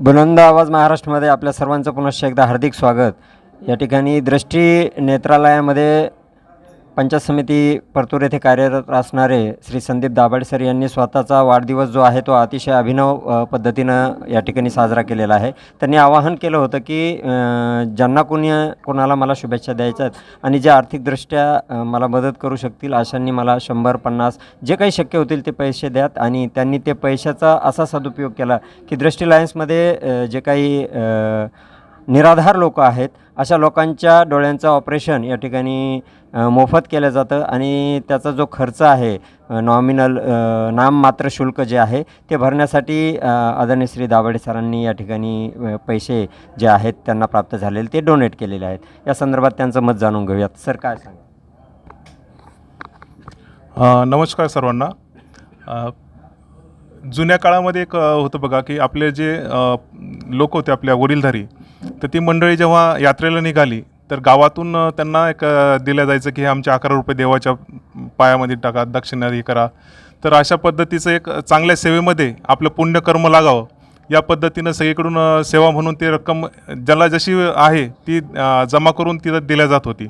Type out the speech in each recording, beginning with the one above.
बुलंद आवाज महाराष्ट्रामध्ये आपल्या सर्वांचं पुनश्च एकदा हार्दिक स्वागत. या ठिकाणी दृष्टी नेत्रालयामध्ये पंचायत समिती परतूर येथे कार्यरत असणारे श्री संदीप दाभाडसर यांनी स्वतःचा वाढदिवस जो आहे तो अतिशय अभिनव पद्धतीनं या ठिकाणी साजरा केलेला आहे. त्यांनी आवाहन केलं होतं की ज्यांना कोणी कोणाला मला शुभेच्छा द्यायच्या आहेत आणि जे आर्थिकदृष्ट्या मला मदत करू शकतील अशांनी मला शंभर पन्नास जे काही शक्य होतील ते पैसे द्यात आणि त्यांनी ते पैशाचा असा सदुपयोग केला की दृष्टी लायन्समध्ये जे काही निराधार लोक आहेत अशा लोकांच्या डोळ्यांचं ऑपरेशन या ठिकाणी मोफत केलं जातं आणि त्याचा जो खर्च आहे नॉमिनल नाममात्र शुल्क जे आहे ते भरण्यासाठी आदरणीय श्री दाभाडे सरांनी या ठिकाणी पैसे जे आहेत त्यांना प्राप्त झालेले ते डोनेट केलेले आहेत. या संदर्भात त्यांचं मत जाणून घेऊयात. सर काय सांगा नमस्कार सर्वांना. जुन्या काळामध्ये एक होतं बघा की आपले जे लोक होते आपल्या वडीलधारी तर ती मंडळी जेव्हा यात्रेला निघाली तर गावातून त्यांना एक दिलं जायचं की हे आमचे अकरा रुपये देवाच्या पायामध्ये टाका दक्षिणा हे करा. तर अशा पद्धतीचं एक चांगल्या सेवेमध्ये आपलं पुण्यकर्म लागावं. या पद्धतीनं सगळीकडून सेवा म्हणून ती रक्कम ज्याला जशी आहे ती जमा करून तिथं दिल्या जात होती.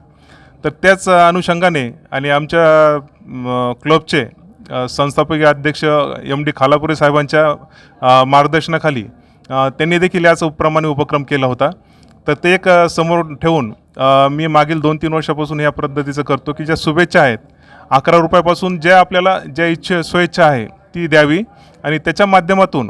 तर त्याच अनुषंगाने आणि आमच्या क्लबचे संस्थापकीय अध्यक्ष एम डी खालापुरे साहेबांच्या मार्गदर्शनाखाली त्यांनी देखील याच प्रमाणे उपक्रम केला होता. तर ते एक समोर ठेवून मी मागील दोन तीन वर्षापासून या पद्धतीचं करतो की ज्या शुभेच्छा आहेत अकरा रुपयापासून ज्या आपल्याला ज्या इच्छा स्वेच्छा आहे ती द्यावी. आणि त्याच्या माध्यमातून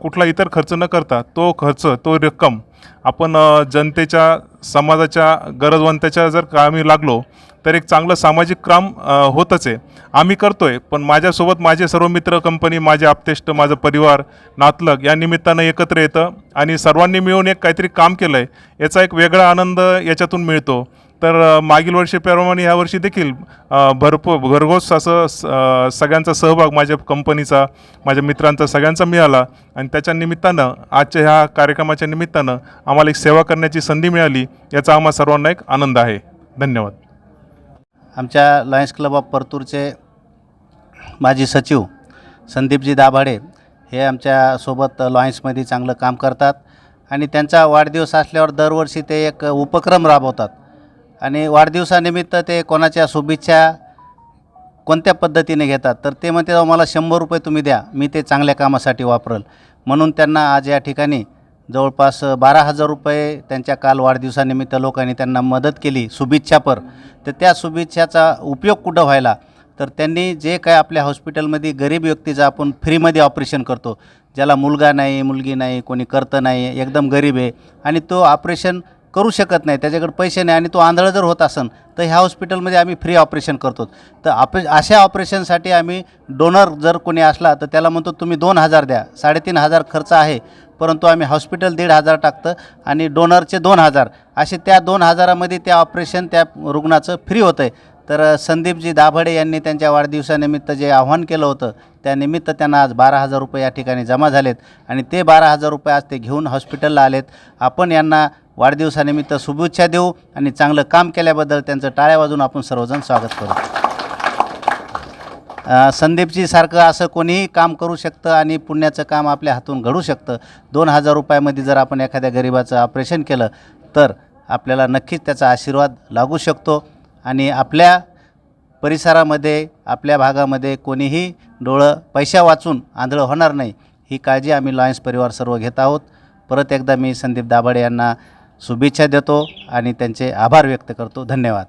कुठला इतर खर्च न करता तो खर्च तो रक्कम आपण जनतेच्या समाजाच्या गरजवंताच्या जर कामी लागलो तर एक चांगलं सामाजिक काम होतच आहे. आम्ही करतो आहे पण माझ्यासोबत माझे सर्व मित्र कंपनी माझे आप्तेष्ट माझं परिवार नातलग या निमित्तानं एकत्र येतं आणि सर्वांनी मिळून एक काहीतरी काम केलं आहे याचा एक वेगळा आनंद याच्यातून मिळतो. तर मागील वर्षीप्रमाणे ह्या वर्षी देखील भरपूर भरघोस असं स- सगळ्यांचा सहभाग माझ्या कंपनीचा माझ्या मित्रांचा सगळ्यांचा मिळाला आणि त्याच्या निमित्तानं आजच्या ह्या कार्यक्रमाच्या निमित्तानं आम्हाला एक सेवा करण्याची संधी मिळाली याचा आम्हा सर्वांना एक आनंद आहे. धन्यवाद. आमच्या लायन्स क्लब ऑफ परतूरचे माजी सचिव संदीपजी दाभाडे हे आमच्यासोबत लॉयन्समध्ये चांगलं काम करतात. आणि त्यांचा वाढदिवस असल्यावर दरवर्षी ते एक उपक्रम राबवतात. आणि वाढदिवसानिमित्त ते कोणाच्या शुभेच्छा कोणत्या पद्धतीने घेतात तर ते म्हणते मला शंभर रुपये तुम्ही द्या मी ते चांगल्या कामासाठी वापरल. म्हणून त्यांना आज या ठिकाणी जवळपास बारा हजार रुपये त्यांच्या काल वाढदिवसानिमित्त लोकांनी त्यांना मदत केली शुभेच्छापर तर त्या शुभेच्छाचा उपयोग कुठं व्हायला? तर त्यांनी जे काय आपल्या हॉस्पिटलमध्ये गरीब व्यक्तीचं आपण फ्रीमध्ये ऑपरेशन करतो ज्याला मुलगा नाही मुलगी नाही कोणी करतं नाही एकदम गरीब आहे आणि तो ऑपरेशन करू शकत नाही त्याच्याकडे पैसे नाही आणि तो आंधळ जर होत असन तर ह्या हॉस्पिटलमध्ये आम्ही फ्री ऑपरेशन करतो. तर ऑपरे अशा ऑपरेशनसाठी आम्ही डोनर जर कोणी असला तर त्याला म्हणतो तुम्ही दोन हजार द्या साडेतीन हजार खर्च आहे परंतु आम्ही हॉस्पिटल दीड हजार टाकतं आणि डोनरचे दोन हजार. असे त्या दोन हजारामध्ये त्या ऑपरेशन त्या रुग्णाचं फ्री होतं आहे तर संदीपजी दाभडे यांनी त्यांच्या वाढदिवसानिमित्त जे आव्हान केलं होतं त्यानिमित्त त्यांना आज बारा हजार रुपये या ठिकाणी जमा झालेत आणि ते बारा हजार रुपये आज ते घेऊन हॉस्पिटलला आलेत. आपण यांना वाढदिवसानिमित्त शुभेच्छा देऊ आणि चांगलं काम केल्याबद्दल त्यांचं टाळ्या वाजून आपण सर्वजण स्वागत करू. संदीपजी सारखं असं कोणीही काम करू शकतं आणि पुण्याचं काम आपल्या हातून घडू शकतं. दोन हजार रुपयामध्ये जर आपण एखाद्या गरिबाचं ऑपरेशन केलं तर आपल्याला नक्कीच त्याचा आशीर्वाद लागू शकतो आणि आपल्या परिसरामध्ये आपल्या भागामध्ये कोणीही डोळं पैशा वाचून आंधळं होणार नाही. ही काळजी आम्ही लॉयन्स परिवार सर्व घेत आहोत. परत एकदा मी संदीप दाभाडे यांना शुभेच्छा देतो आणि त्यांचे आभार व्यक्त करतो. धन्यवाद.